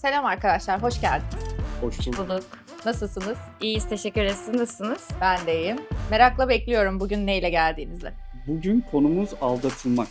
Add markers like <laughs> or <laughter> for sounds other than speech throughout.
Selam arkadaşlar, hoş geldiniz. Hoş bulduk. Nasılsınız? İyiyiz, teşekkür ederiz. Nasılsınız? Ben de iyiyim. Merakla bekliyorum bugün neyle geldiğinizi. Bugün konumuz aldatılmak.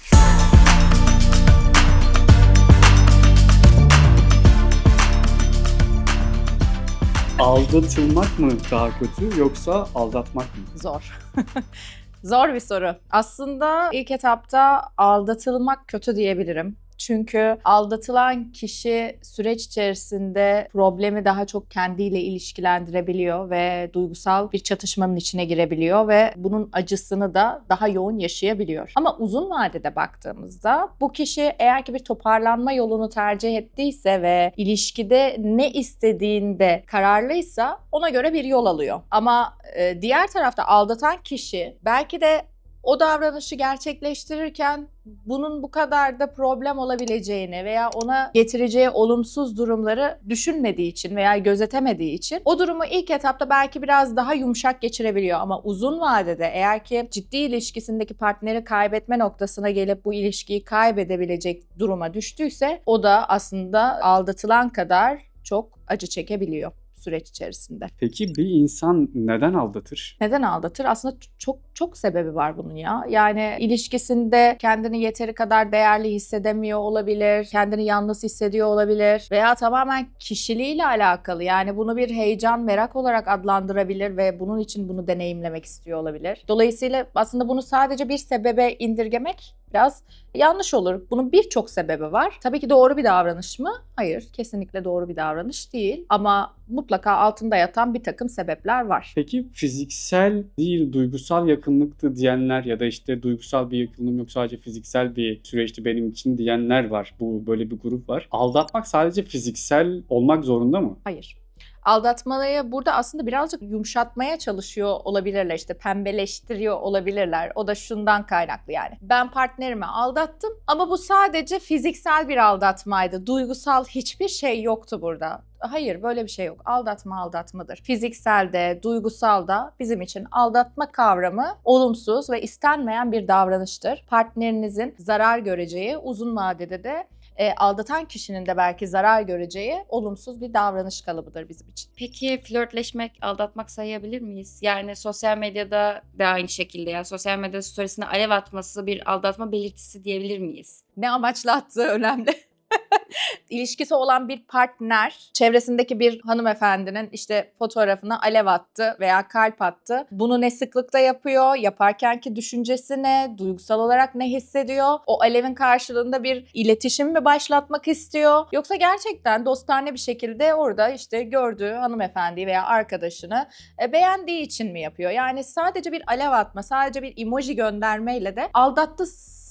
Aldatılmak mı daha kötü yoksa aldatmak mı? Zor. <laughs> Zor bir soru. Aslında ilk etapta aldatılmak kötü diyebilirim. Çünkü aldatılan kişi süreç içerisinde problemi daha çok kendiyle ilişkilendirebiliyor ve duygusal bir çatışmanın içine girebiliyor ve bunun acısını da daha yoğun yaşayabiliyor. Ama uzun vadede baktığımızda bu kişi eğer ki bir toparlanma yolunu tercih ettiyse ve ilişkide ne istediğinde kararlıysa ona göre bir yol alıyor. Ama e, diğer tarafta aldatan kişi belki de o davranışı gerçekleştirirken bunun bu kadar da problem olabileceğini veya ona getireceği olumsuz durumları düşünmediği için veya gözetemediği için o durumu ilk etapta belki biraz daha yumuşak geçirebiliyor. Ama uzun vadede eğer ki ciddi ilişkisindeki partneri kaybetme noktasına gelip bu ilişkiyi kaybedebilecek duruma düştüyse o da aslında aldatılan kadar çok acı çekebiliyor süreç içerisinde. Peki bir insan neden aldatır? Neden aldatır? Aslında çok çok sebebi var bunun ya. Yani ilişkisinde kendini yeteri kadar değerli hissedemiyor olabilir, kendini yalnız hissediyor olabilir veya tamamen kişiliğiyle alakalı. Yani bunu bir heyecan, merak olarak adlandırabilir ve bunun için bunu deneyimlemek istiyor olabilir. Dolayısıyla aslında bunu sadece bir sebebe indirgemek biraz yanlış olur. Bunun birçok sebebi var. Tabii ki doğru bir davranış mı? Hayır, kesinlikle doğru bir davranış değil. Ama mutlaka altında yatan bir takım sebepler var. Peki fiziksel değil duygusal yakınlıktı diyenler ya da işte duygusal bir yakınlığım yok sadece fiziksel bir süreçti benim için diyenler var. Bu böyle bir grup var. Aldatmak sadece fiziksel olmak zorunda mı? Hayır. Aldatmayı burada aslında birazcık yumuşatmaya çalışıyor olabilirler işte pembeleştiriyor olabilirler. O da şundan kaynaklı yani. Ben partnerimi aldattım ama bu sadece fiziksel bir aldatmaydı. Duygusal hiçbir şey yoktu burada. Hayır böyle bir şey yok. Aldatma aldatmadır. Fiziksel de, duygusal da bizim için aldatma kavramı olumsuz ve istenmeyen bir davranıştır. Partnerinizin zarar göreceği, uzun vadede de e, aldatan kişinin de belki zarar göreceği olumsuz bir davranış kalıbıdır bizim için. Peki flörtleşmek, aldatmak sayabilir miyiz? Yani sosyal medyada da aynı şekilde yani sosyal medya storiesine alev atması bir aldatma belirtisi diyebilir miyiz? Ne amaçla attığı önemli. <laughs> İlişkisi olan bir partner çevresindeki bir hanımefendinin işte fotoğrafına alev attı veya kalp attı. Bunu ne sıklıkta yapıyor? Yaparkenki düşüncesi ne? Duygusal olarak ne hissediyor? O alevin karşılığında bir iletişim mi başlatmak istiyor? Yoksa gerçekten dostane bir şekilde orada işte gördüğü hanımefendiyi veya arkadaşını e, beğendiği için mi yapıyor? Yani sadece bir alev atma, sadece bir emoji göndermeyle de aldattı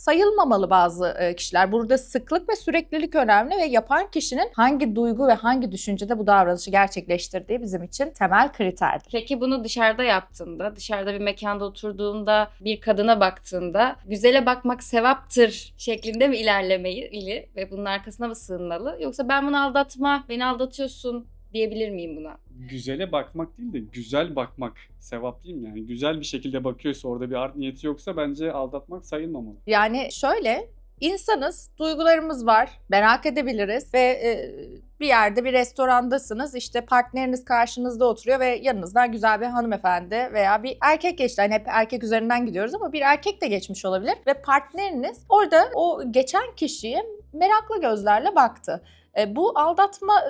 sayılmamalı bazı e, kişiler. Burada sıklık ve süreklilik önemli ve yapan kişinin hangi duygu ve hangi düşüncede bu davranışı gerçekleştirdiği bizim için temel kriterdir. Peki bunu dışarıda yaptığında, dışarıda bir mekanda oturduğunda, bir kadına baktığında güzele bakmak sevaptır şeklinde mi ilerlemeli ve bunun arkasına mı sığınmalı? Yoksa ben bunu aldatma, beni aldatıyorsun diyebilir miyim buna? Güzele bakmak değil de güzel bakmak sevap değil mi? Yani güzel bir şekilde bakıyorsa orada bir art niyeti yoksa bence aldatmak sayılmamalı. Yani şöyle insanız, duygularımız var, merak edebiliriz ve e, bir yerde bir restorandasınız işte partneriniz karşınızda oturuyor ve yanınızdan güzel bir hanımefendi veya bir erkek geçti. Hani hep erkek üzerinden gidiyoruz ama bir erkek de geçmiş olabilir ve partneriniz orada o geçen kişiye meraklı gözlerle baktı. E, bu aldatma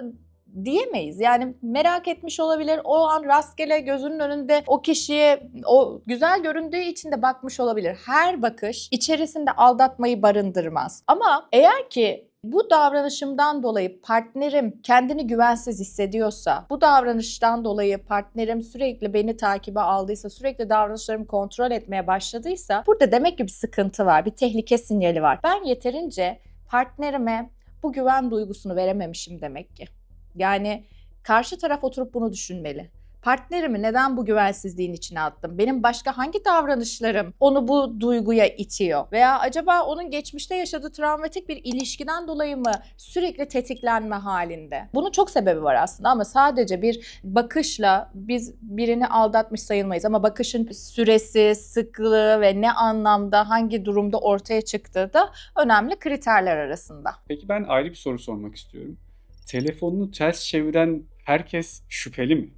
diyemeyiz. Yani merak etmiş olabilir. O an rastgele gözünün önünde o kişiye o güzel göründüğü için de bakmış olabilir. Her bakış içerisinde aldatmayı barındırmaz. Ama eğer ki bu davranışımdan dolayı partnerim kendini güvensiz hissediyorsa, bu davranıştan dolayı partnerim sürekli beni takibe aldıysa, sürekli davranışlarımı kontrol etmeye başladıysa burada demek ki bir sıkıntı var, bir tehlike sinyali var. Ben yeterince partnerime bu güven duygusunu verememişim demek ki. Yani karşı taraf oturup bunu düşünmeli. Partnerimi neden bu güvensizliğin içine attım? Benim başka hangi davranışlarım onu bu duyguya itiyor? Veya acaba onun geçmişte yaşadığı travmatik bir ilişkiden dolayı mı sürekli tetiklenme halinde? Bunun çok sebebi var aslında ama sadece bir bakışla biz birini aldatmış sayılmayız. Ama bakışın süresi, sıklığı ve ne anlamda, hangi durumda ortaya çıktığı da önemli kriterler arasında. Peki ben ayrı bir soru sormak istiyorum. Telefonunu ters çeviren herkes şüpheli mi?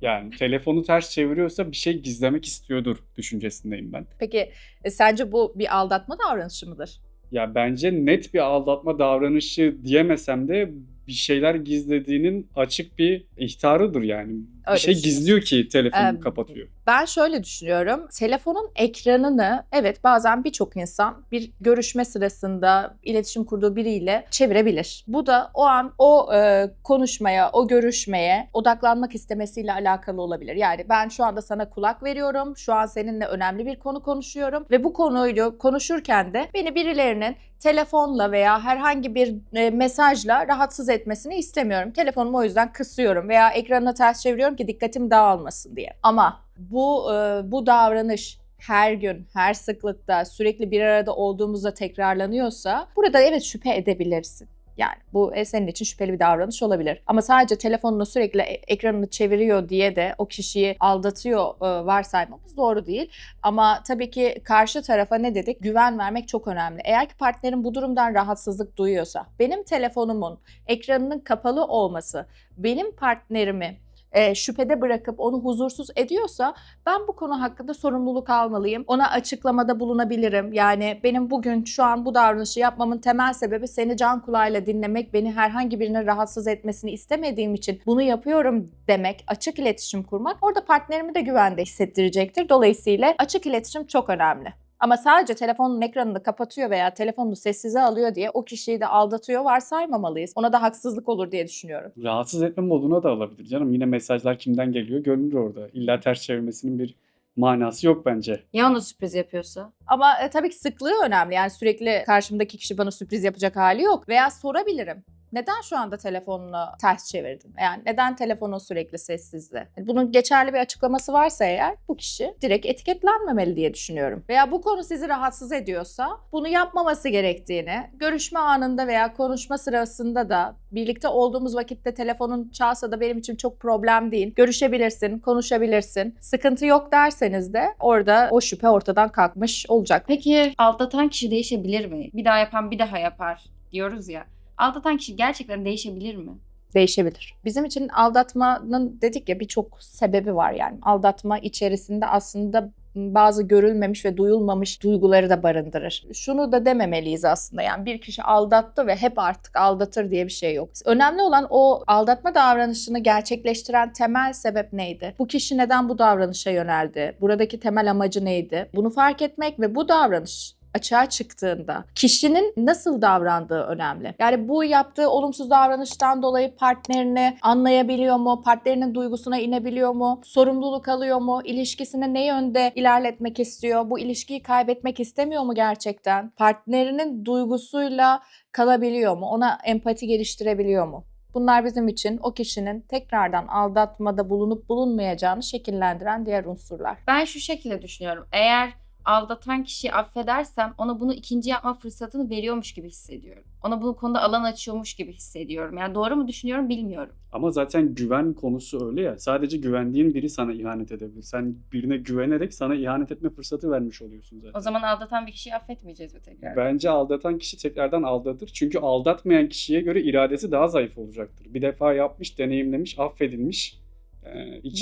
Yani telefonu ters çeviriyorsa bir şey gizlemek istiyordur düşüncesindeyim ben. Peki e, sence bu bir aldatma davranışı mıdır? Ya bence net bir aldatma davranışı diyemesem de bir şeyler gizlediğinin açık bir ihtarıdır yani. Öyle bir şey gizliyor ki telefonunu Em, kapatıyor. Ben şöyle düşünüyorum. Telefonun ekranını evet bazen birçok insan bir görüşme sırasında iletişim kurduğu biriyle çevirebilir. Bu da o an o e, konuşmaya, o görüşmeye odaklanmak istemesiyle alakalı olabilir. Yani ben şu anda sana kulak veriyorum. Şu an seninle önemli bir konu konuşuyorum ve bu konuyu konuşurken de beni birilerinin telefonla veya herhangi bir e, mesajla rahatsız etmesini istemiyorum. Telefonumu o yüzden kısıyorum veya ekranını ters çeviriyorum ki dikkatim dağılmasın diye. Ama bu e, bu davranış her gün, her sıklıkta, sürekli bir arada olduğumuzda tekrarlanıyorsa burada evet şüphe edebilirsin. Yani bu e, senin için şüpheli bir davranış olabilir. Ama sadece telefonunu sürekli e- ekranını çeviriyor diye de o kişiyi aldatıyor varsaymamız doğru değil. Ama tabii ki karşı tarafa ne dedik? Güven vermek çok önemli. Eğer ki partnerin bu durumdan rahatsızlık duyuyorsa, benim telefonumun ekranının kapalı olması benim partnerimi e, şüphede bırakıp onu huzursuz ediyorsa ben bu konu hakkında sorumluluk almalıyım. Ona açıklamada bulunabilirim. Yani benim bugün şu an bu davranışı yapmamın temel sebebi seni can kulağıyla dinlemek, beni herhangi birinin rahatsız etmesini istemediğim için bunu yapıyorum demek, açık iletişim kurmak orada partnerimi de güvende hissettirecektir. Dolayısıyla açık iletişim çok önemli. Ama sadece telefonun ekranını kapatıyor veya telefonunu sessize alıyor diye o kişiyi de aldatıyor varsaymamalıyız. Ona da haksızlık olur diye düşünüyorum. Rahatsız etme moduna da alabilir canım. Yine mesajlar kimden geliyor görünür orada. İlla ters çevirmesinin bir manası yok bence. Ya ona sürpriz yapıyorsa? Ama e, tabii ki sıklığı önemli. Yani sürekli karşımdaki kişi bana sürpriz yapacak hali yok. Veya sorabilirim. Neden şu anda telefonunu ters çevirdin? Yani neden telefonun sürekli sessizde? Yani Bunun geçerli bir açıklaması varsa eğer bu kişi direkt etiketlenmemeli diye düşünüyorum. Veya bu konu sizi rahatsız ediyorsa bunu yapmaması gerektiğini, görüşme anında veya konuşma sırasında da birlikte olduğumuz vakitte telefonun çalsa da benim için çok problem değil. Görüşebilirsin, konuşabilirsin. Sıkıntı yok derseniz de orada o şüphe ortadan kalkmış olacak. Peki aldatan kişi değişebilir mi? Bir daha yapan bir daha yapar diyoruz ya. Aldatan kişi gerçekten değişebilir mi? değişebilir. Bizim için aldatmanın dedik ya birçok sebebi var yani. Aldatma içerisinde aslında bazı görülmemiş ve duyulmamış duyguları da barındırır. Şunu da dememeliyiz aslında yani bir kişi aldattı ve hep artık aldatır diye bir şey yok. Önemli olan o aldatma davranışını gerçekleştiren temel sebep neydi? Bu kişi neden bu davranışa yöneldi? Buradaki temel amacı neydi? Bunu fark etmek ve bu davranış açığa çıktığında kişinin nasıl davrandığı önemli. Yani bu yaptığı olumsuz davranıştan dolayı partnerini anlayabiliyor mu? Partnerinin duygusuna inebiliyor mu? Sorumluluk alıyor mu? İlişkisini ne yönde ilerletmek istiyor? Bu ilişkiyi kaybetmek istemiyor mu gerçekten? Partnerinin duygusuyla kalabiliyor mu? Ona empati geliştirebiliyor mu? Bunlar bizim için o kişinin tekrardan aldatmada bulunup bulunmayacağını şekillendiren diğer unsurlar. Ben şu şekilde düşünüyorum. Eğer aldatan kişiyi affedersem ona bunu ikinci yapma fırsatını veriyormuş gibi hissediyorum. Ona bu konuda alan açıyormuş gibi hissediyorum. Yani doğru mu düşünüyorum bilmiyorum. Ama zaten güven konusu öyle ya. Sadece güvendiğin biri sana ihanet edebilir. Sen birine güvenerek sana ihanet etme fırsatı vermiş oluyorsun zaten. O zaman aldatan bir kişiyi affetmeyeceğiz mi tekrar? Bence aldatan kişi tekrardan aldatır. Çünkü aldatmayan kişiye göre iradesi daha zayıf olacaktır. Bir defa yapmış, deneyimlemiş, affedilmiş.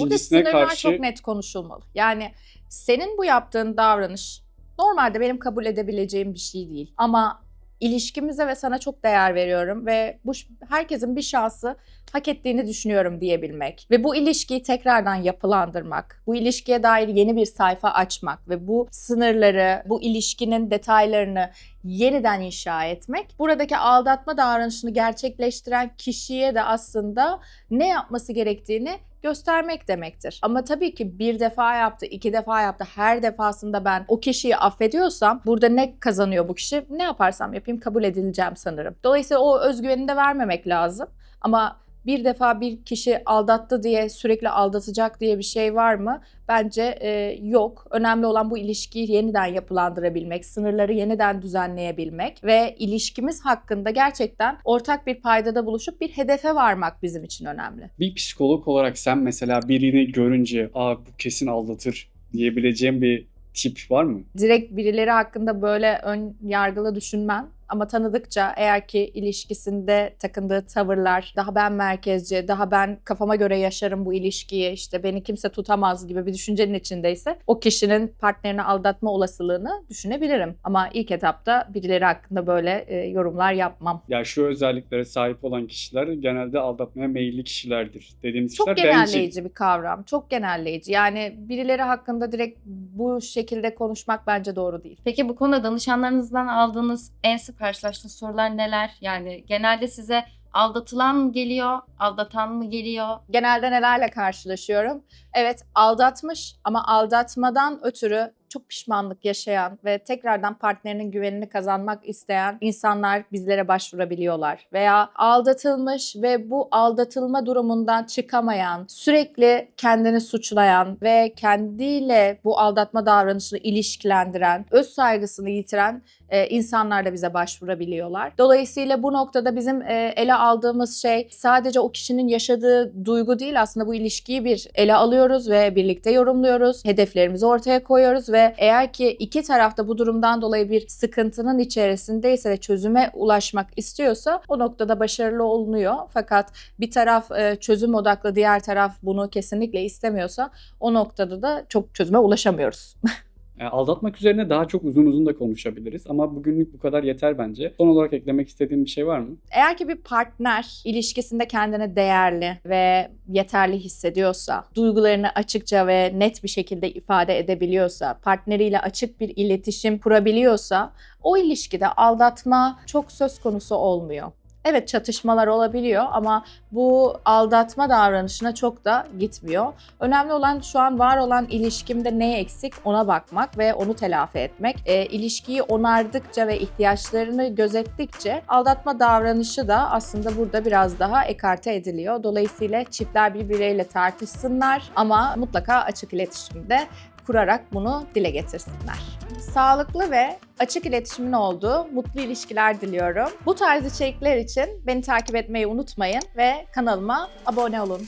Burada sınırlar karşı çok net konuşulmalı. Yani senin bu yaptığın davranış normalde benim kabul edebileceğim bir şey değil. Ama ilişkimize ve sana çok değer veriyorum ve bu herkesin bir şansı hak ettiğini düşünüyorum diyebilmek ve bu ilişkiyi tekrardan yapılandırmak, bu ilişkiye dair yeni bir sayfa açmak ve bu sınırları, bu ilişkinin detaylarını yeniden inşa etmek buradaki aldatma davranışını gerçekleştiren kişiye de aslında ne yapması gerektiğini göstermek demektir. Ama tabii ki bir defa yaptı, iki defa yaptı. Her defasında ben o kişiyi affediyorsam burada ne kazanıyor bu kişi? Ne yaparsam yapayım kabul edileceğim sanırım. Dolayısıyla o özgüveni de vermemek lazım. Ama bir defa bir kişi aldattı diye sürekli aldatacak diye bir şey var mı? Bence e, yok. Önemli olan bu ilişkiyi yeniden yapılandırabilmek, sınırları yeniden düzenleyebilmek ve ilişkimiz hakkında gerçekten ortak bir paydada buluşup bir hedefe varmak bizim için önemli. bir psikolog olarak sen mesela birini görünce aa bu kesin aldatır diyebileceğim bir tip var mı? direkt birileri hakkında böyle ön yargılı düşünmem. Ama tanıdıkça eğer ki ilişkisinde takındığı tavırlar daha ben merkezci, daha ben kafama göre yaşarım bu ilişkiyi, işte beni kimse tutamaz gibi bir düşüncenin içindeyse o kişinin partnerini aldatma olasılığını düşünebilirim. Ama ilk etapta birileri hakkında böyle e, yorumlar yapmam. Ya şu özelliklere sahip olan kişiler genelde aldatmaya meyilli kişilerdir. Dediğimiz Çok kişiler genelleyici bir kavram. Çok genelleyici. Yani birileri hakkında direkt bu şekilde konuşmak bence doğru değil. Peki bu konuda danışanlarınızdan aldığınız en sık karşılaştığınız sorular neler? Yani genelde size aldatılan mı geliyor, aldatan mı geliyor? Genelde nelerle karşılaşıyorum? Evet aldatmış ama aldatmadan ötürü çok pişmanlık yaşayan ve tekrardan partnerinin güvenini kazanmak isteyen insanlar bizlere başvurabiliyorlar. Veya aldatılmış ve bu aldatılma durumundan çıkamayan, sürekli kendini suçlayan ve kendiyle bu aldatma davranışını ilişkilendiren, öz saygısını yitiren e, insanlar da bize başvurabiliyorlar. Dolayısıyla bu noktada bizim e, ele aldığımız şey sadece o kişinin yaşadığı duygu değil aslında bu ilişkiyi bir ele alıyoruz ve birlikte yorumluyoruz. Hedeflerimizi ortaya koyuyoruz ve eğer ki iki tarafta bu durumdan dolayı bir sıkıntının içerisindeyse ve çözüme ulaşmak istiyorsa o noktada başarılı olunuyor. Fakat bir taraf e, çözüm odaklı, diğer taraf bunu kesinlikle istemiyorsa o noktada da çok çözüme ulaşamıyoruz. <laughs> Yani aldatmak üzerine daha çok uzun uzun da konuşabiliriz ama bugünlük bu kadar yeter bence. Son olarak eklemek istediğin bir şey var mı? Eğer ki bir partner ilişkisinde kendini değerli ve yeterli hissediyorsa, duygularını açıkça ve net bir şekilde ifade edebiliyorsa, partneriyle açık bir iletişim kurabiliyorsa o ilişkide aldatma çok söz konusu olmuyor. Evet çatışmalar olabiliyor ama bu aldatma davranışına çok da gitmiyor. Önemli olan şu an var olan ilişkimde ne eksik ona bakmak ve onu telafi etmek. E, ilişkiyi onardıkça ve ihtiyaçlarını gözettikçe aldatma davranışı da aslında burada biraz daha ekarte ediliyor. Dolayısıyla çiftler birbirleriyle tartışsınlar ama mutlaka açık iletişimde kurarak bunu dile getirsinler. Sağlıklı ve açık iletişimin olduğu mutlu ilişkiler diliyorum. Bu tarz içerikler için beni takip etmeyi unutmayın ve kanalıma abone olun.